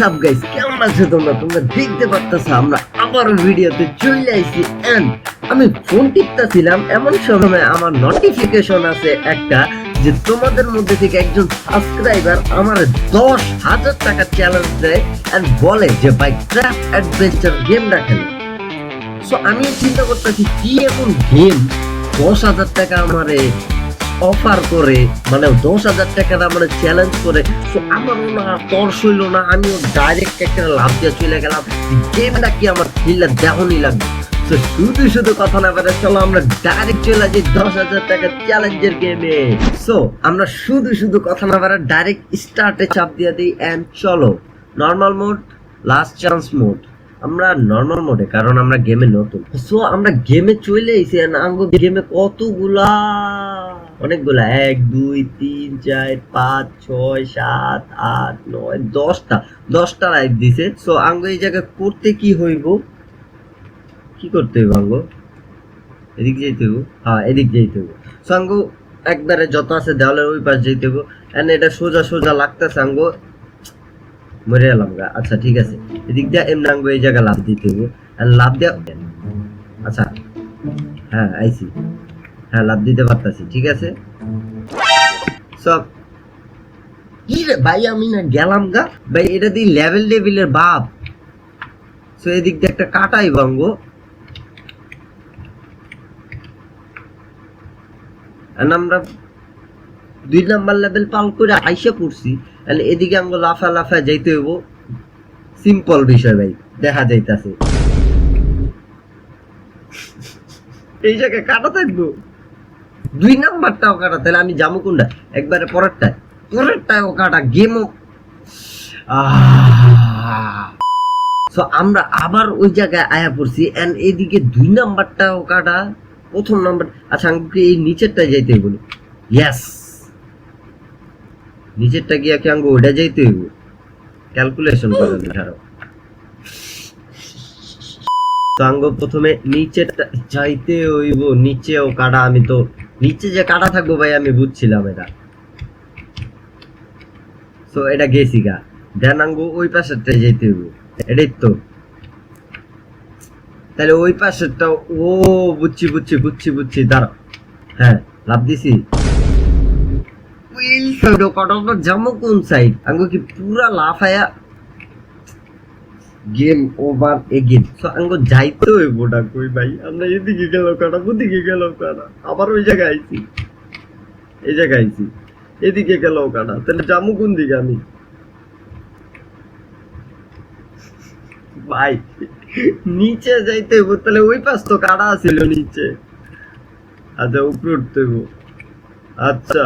WhatsApp guys কেমন আছো তোমরা? তোমরা দেখতে পারতেছো, আমরা আবারও ভিডিওতে চলে আইছি এন্ড আমি ফোন টিপতেছিলাম, এমন সময় আমার নোটিফিকেশন আছে একটা যে তোমাদের মধ্যে থেকে একজন সাবস্ক্রাইবার আমার দশ হাজার টাকা চ্যালেঞ্জ দেয় এন্ড বলে যে, ভাই ক্রাফট অ্যাডভেঞ্চার গেমটা খেলে। সো আমি চিন্তা করতেছি, কি এমন গেম দশ হাজার টাকা আমারে অফার করে মানে দশ হাজার টাকার আমার চ্যালেঞ্জ করে সো আমারও না তর্স হইল না, আমিও ডাইরেক্ট একটা লাভ দিয়ে চলে গেলাম। গেমটা কি আমার খেললে দেহনই লাগবে। তো শুধু শুধু কথা না পারে চলো আমরা ডাইরেক্ট চলে যাই দশ হাজার টাকা চ্যালেঞ্জের গেমে সো আমরা শুধু শুধু কথা না পারে ডাইরেক্ট স্টার্টে চাপ দিয়ে দিই অ্যান্ড চলো। Normal mode last chance mode আমরা নর্মাল মোডে কারণ আমরা গেমে নতুন। সো আমরা গেমে চলে এসেছি আঙ্গো গেমে কতগুলা অনেকগুলা, এক, দুই, তিন, চার, পাঁচ, ছয়, সাত, আট, নয়, দশটা দশটা লাইভ দিছে। সো আঙ্গো এই জায়গায় করতে কি হইব? কি করতে হইব আঙ্গো এদিক যাইতে হইব। হ্যাঁ এদিক যাইতে হইব। সো আঙ্গো একবারে যত আছে দেওয়ালের ওই পাশ যাইতে হইব। এন্ড এটা সোজা সোজা লাগতেছে আঙ্গো মরে এলাম গা। আচ্ছা ঠিক আছে। এদিক দিয়ে এমনি আঙ্গো এই জায়গায় লাভ দিতে হইব। লাভ দেওয়া আচ্ছা। হ্যাঁ আইছি। হ্যাঁ লাভ দিতে পারতাছি, ঠিক আছে? সব ভাই, আমি না গেলাম গা। ভাই, এটা দিয়ে লেভেল লেভেলের বাপ। সো এদিক দিয়ে একটা কাটাই ভাঙ্গো আমরা দুই নাম্বার লেভেল পাল করে আইসা পড়ছি। তাহলে এদিকে আঙ্গো লাফা লাফা যাইতে হইব। সিম্পল বিষয় ভাই, দেখা যাইতাছে। এই জায়গায় কাটা থাকব? দুই নাম্বারটাও কাটা, তাহলে আমি যাব কোনটা? একবারে পরেরটায়। পরেরটাও কাটা গেমও সো আমরা আবার ওই জায়গায় আয়া পড়ছি এন্ড এদিকে দুই নাম্বারটাও কাটা, প্রথম নাম্বার আচ্ছা আমাকে এই নিচেরটা যাইতে বলি। ইয়াস নিচেরটা গিয়া কি আঙ্গু ওটা যাইতে হইব? ক্যালকুলেশন করে ধরো। তো প্রথমে নিচেরটা যাইতে হইব নিচেও কাটা আমি তো নিচে যে কাটা থাকব ভাই, আমি বুঝছিলাম এটা। সো এটা গেছি গা। আঙ্গু ওই পাশেরটা যাইতে হইব। এটাই তো। তাহলে ওই পাশেরটা, ও বুঝছি বুঝছি বুঝছি বুঝছি দাঁড়াও হ্যাঁ লাভ দিছি। জামো কোন সাইড আঙ্গু কি পুরা লাফায়া গেম ওভার এগেন সো আঙ্গো যাইতে হইব না কই ভাই। আমরা এদিকে গেল কাটা ওদিকে গেল কাটা আবার ওই জায়গায় আইছি। এই জায়গায় আইছি। এদিকে গেল কাটা তাহলে জামু কোন দিকে আমি? ভাই, নিচে যাইতে হইব। তাহলে ওই পাশ তো কাটা ছিল নিচে। আচ্ছা উপরে উঠতে হইব। আচ্ছা।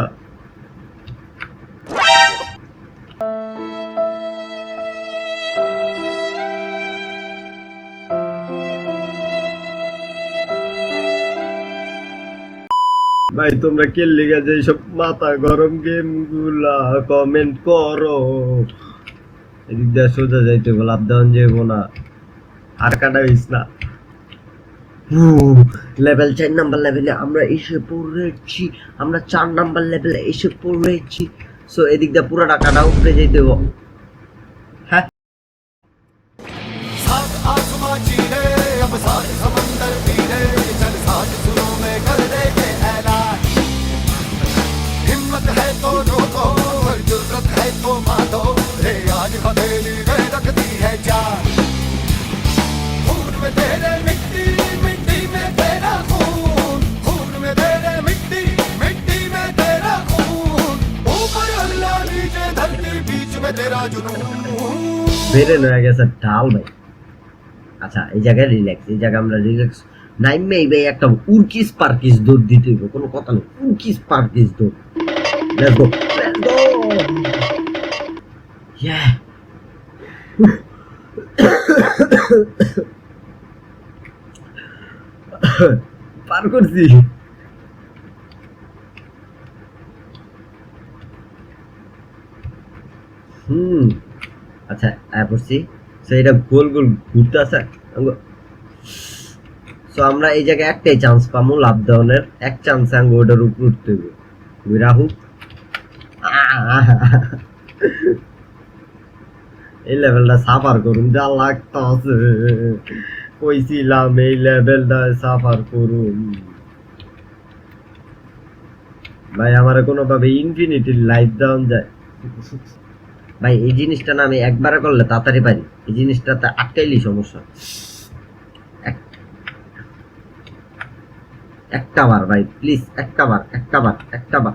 ভাই, তোমরা কে লেগে যে সব মাথা গরম গেমগুলা কমেন্ট করো। এদিক দিয়ে সোজা যাইতে আপ ডাউন যাইবো না। আর কাটা হইস না। লেভেল চার নাম্বার লেভেলে আমরা এসে পড়েছি। আমরা চার নাম্বার লেভেলে এসে পড়েছি। সো এদিক দিয়ে পুরোটা টাকাটা উপরে যাইতে হইব হ্যাঁ? বেরে হয়ে গেছে ডাল ভাই। আচ্ছা এই জায়গায় রিল্যাক্স এই জায়গায় আমরা রিল্যাক্স নাইমে এই ভাই একটা উর্কিস পার্কিস দৌড় দিতে হইব, কোনো কথা নেই। উর্কিস পার্কিস দৌড় লেটস গো লেটস গো ইয়া পার করছি। পড়ছি সো এটা গোল গোল ঘুরতে আছে। সো আমরা এই জায়গায় একটাই চান্স পাবো লাভ ডাউনের এক চান্স আঙ্গ ওটার উপর উঠতে হবে রাহু? এই লেভেলটা সাফার করুন, যা লাগতাছে। কইছিলাম এই লেভেলটা সাফার করুন। ভাই, আমার কোনোভাবে ইনফিনিটির লাইফ ডাউন যায়। ভাই, এই জিনিসটা না আমি একবারে করলে তাড়াতাড়ি পারি। এই জিনিসটাতে আটকাইলেই সমস্যা। একটা বার ভাই প্লিজ একটা বার একটা বার একটা বার।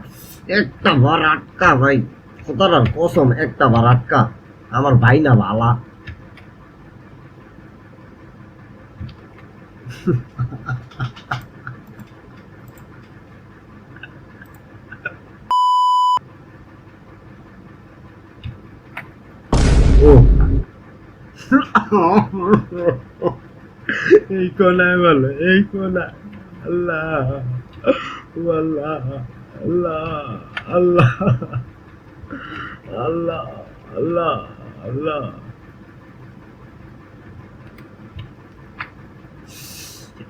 একটা বার আটকা ভাই। খোদার কসম, একটা বার আটকা। আমার ভাই না ভালা এই কোনায় বলো এই কোনায়। আল্লাহ আল্লাহ আল্লাহ আল্লাহ আল্লাহ আল্লাহ আল্লাহ।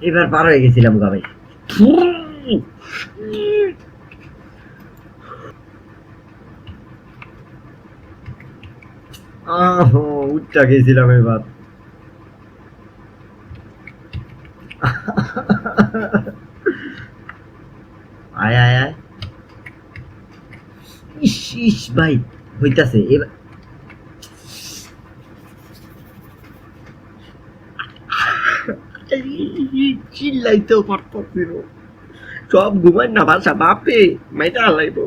এবার পার হয়ে গেছিলাম গা আহ, উচ্চা গেছিলাম এবার। আয় আয় আয়। ইস ইস, ভাই, হইতাছে, এবার চিল্লাইতেও পারতাছি সব ঘুমাই না ভাষা বাপে মাইটা হালাইব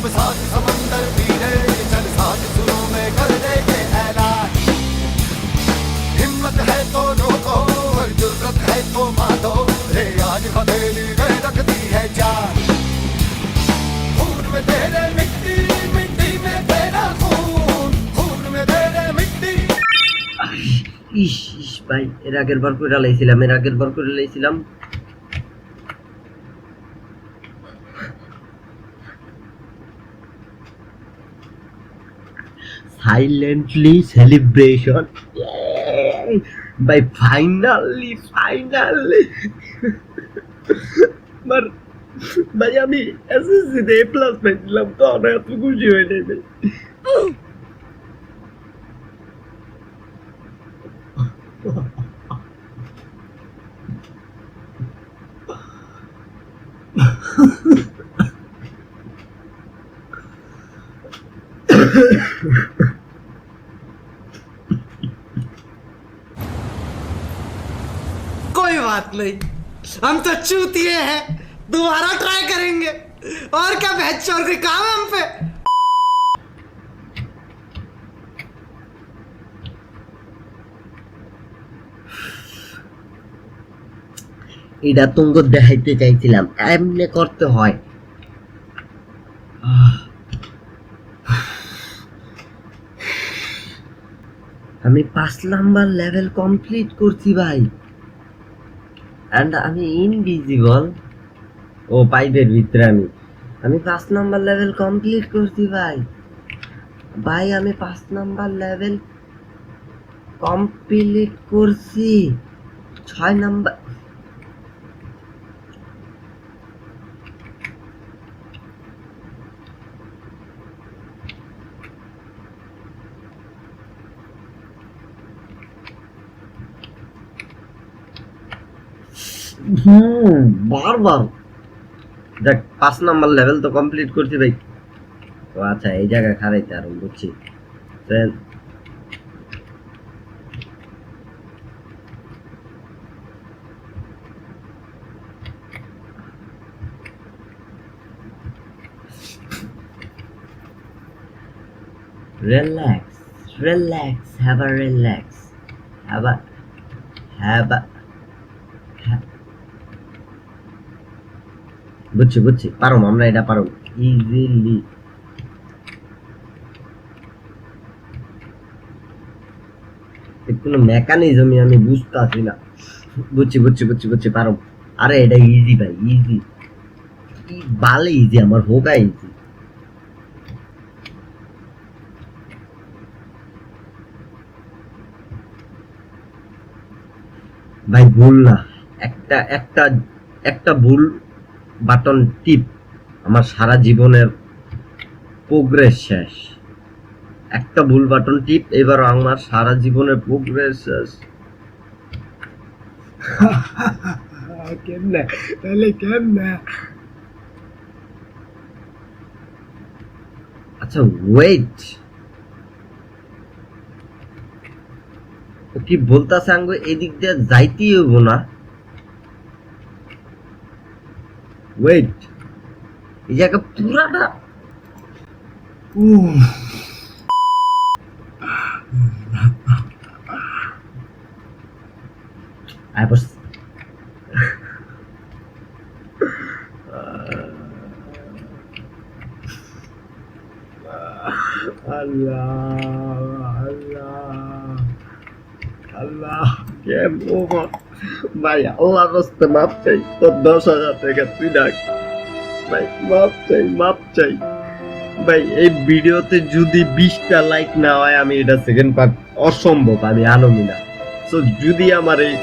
चीरे अब सात समंदर पीरे चल सात सुरों में कर दे के ऐलान हिम्मत है तो रोको और जुर्रत है तो मारो रे आज हथेली में रखती है जान खून में तेरे मिट्टी मिट्टी में तेरा खून खून में तेरे मिट्टी ইস ইস ভাই এর আগের বার করে লাইছিলাম এর আগের বার করে লাইছিলাম silently celebration Yay! by finally finally but ভাই আমি এসএসসিতে এ প্লাস পেয়েছিলাম love অনেক এত খুশি হয়ে যাবে Ha ha ha. नहीं हम तो चूतिए हैं दोबारा ट्राई करेंगे और क्या बहस चोर कोई काम है हम पे এটা তুঙ্গ দেখাইতে চাইছিলাম এমনি করতে হয় আহ। আমি পাঁচ নাম্বার লেভেল কমপ্লিট করছি ভাই অ্যান্ড আমি ইনভিজিবল ও, পাইপের ভিতরে আমি। আমি পাঁচ নাম্বার লেভেল কমপ্লিট করছি ভাই। ভাই, আমি পাঁচ নাম্বার লেভেল কমপ্লিট করছি। ছয় নাম্বার হুম, বারবার। দেখ, পাঁচ নাম্বার লেভেল তো কমপ্লিট করছি ভাই। ও আচ্ছা এই জায়গায় খারাইতে আর বুঝছি relax relax, have a relax, have a have a বুঝছি বুঝছি। পারো আমরা এটা পারো ইজিলি কোনো মেকানিজমই আমি বুঝতেছি না। বুঝছি বুঝছি বুঝছি বুঝছি পারো আরে, এটা ইজি ভাই ইজি ভালো ইজি আমার হোকা ইজি ভাই, ভুল না। একটা একটা একটা ভুল বাটন টিপ আমার সারা জীবনের প্রোগ্রেস শেষ। একটা ভুল বাটন টিপ এবার আমার সারা জীবনের প্রোগ্রেস শেষ। কেমনে? তাহলে কেমনে? আচ্ছা ওয়েট ও কি বলতাছে আঙ্গ এদিক দিয়ে যাইতেই হইব না? ওয়েট এই জায়গা পুরাটা আয় বস আল্লাহ আল্লাহ আল্লাহ কে বাবা ভাই আল্লাহ রাস্তে মাপ চাই, তোর দশ হাজার টাকা তুই ডাক ভাই, মাপ চাই মাপ চাই। ভাই, এই ভিডিওতে যদি বিশটা লাইক না হয়, আমি এটা সেকেন্ড পার্ট অসম্ভব, আমি আনবি না। তো যদি আমার এই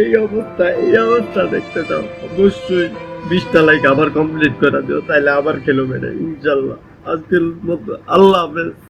এই অবস্থা এই অবস্থা দেখতে চাও, অবশ্যই বিশটা লাইক আবার কমপ্লিট করে দিও তাহলে আবার খেলো মেরে ইনশাল্লাহ। আজকের মতো আল্লাহ হাফেজ।